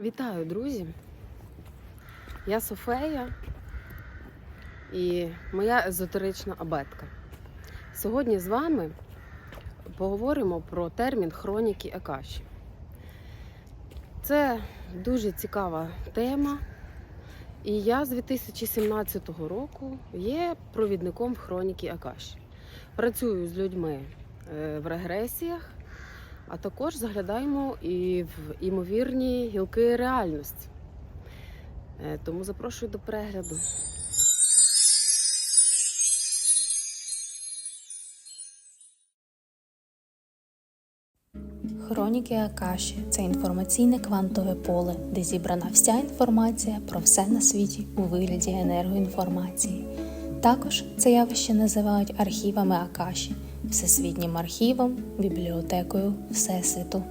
Вітаю, друзі! Я Софея і моя езотерична абетка. Сьогодні з вами поговоримо про термін хроніки Акаші. Це дуже цікава тема, і я з 2017 року є провідником в хроніки Акаші. Працюю з людьми е, в регресіях, а також заглядаємо і в імовірні гілки реальності. Е, Тому запрошую до перегляду. Хроніки Акаші це інформаційне квантове поле, де зібрана вся інформація про все на світі у вигляді енергоінформації. Також це явище називають архівами Акаші, всесвітнім архівом, бібліотекою Всесвіту.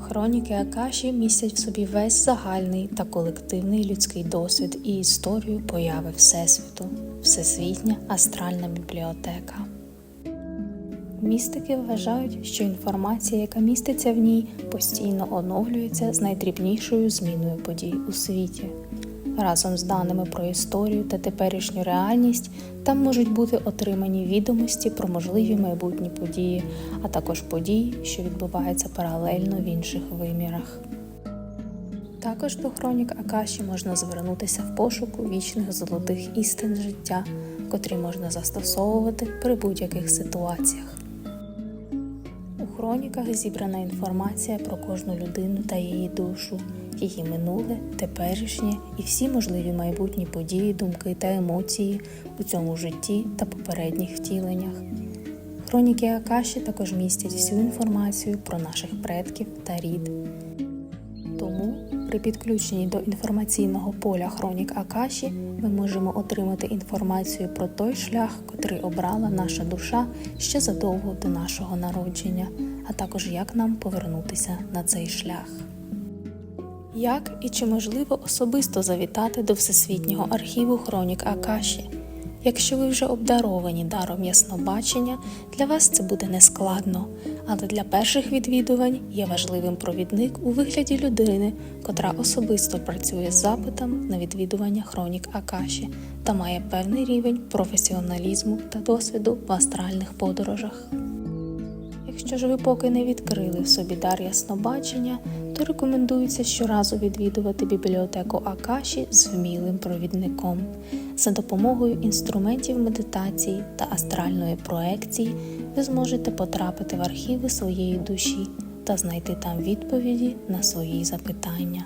Хроніки Акаші містять в собі весь загальний та колективний людський досвід і історію появи Всесвіту, Всесвітня астральна бібліотека. Містики вважають, що інформація, яка міститься в ній, постійно оновлюється з найдрібнішою зміною подій у світі. Разом з даними про історію та теперішню реальність там можуть бути отримані відомості про можливі майбутні події, а також події, що відбуваються паралельно в інших вимірах. Також до хронік Акаші можна звернутися в пошуку вічних золотих істин життя, котрі можна застосовувати при будь-яких ситуаціях. Хроніках зібрана інформація про кожну людину та її душу, її минуле, теперішнє і всі можливі майбутні події, думки та емоції у цьому житті та попередніх втіленнях. Хроніки Акаші також містять всю інформацію про наших предків та рід. При підключенні до інформаційного поля Хронік Акаші ми можемо отримати інформацію про той шлях, котрий обрала наша душа ще задовго до нашого народження, а також як нам повернутися на цей шлях. Як і чи можливо особисто завітати до Всесвітнього архіву Хронік Акаші? Якщо ви вже обдаровані даром яснобачення, для вас це буде нескладно, але для перших відвідувань є важливим провідник у вигляді людини, котра особисто працює з запитом на відвідування хронік Акаші та має певний рівень професіоналізму та досвіду в астральних подорожах. Якщо ж ви поки не відкрили в собі дар яснобачення, то рекомендується щоразу відвідувати бібліотеку Акаші з вмілим провідником. За допомогою інструментів медитації та астральної проекції ви зможете потрапити в архіви своєї душі та знайти там відповіді на свої запитання.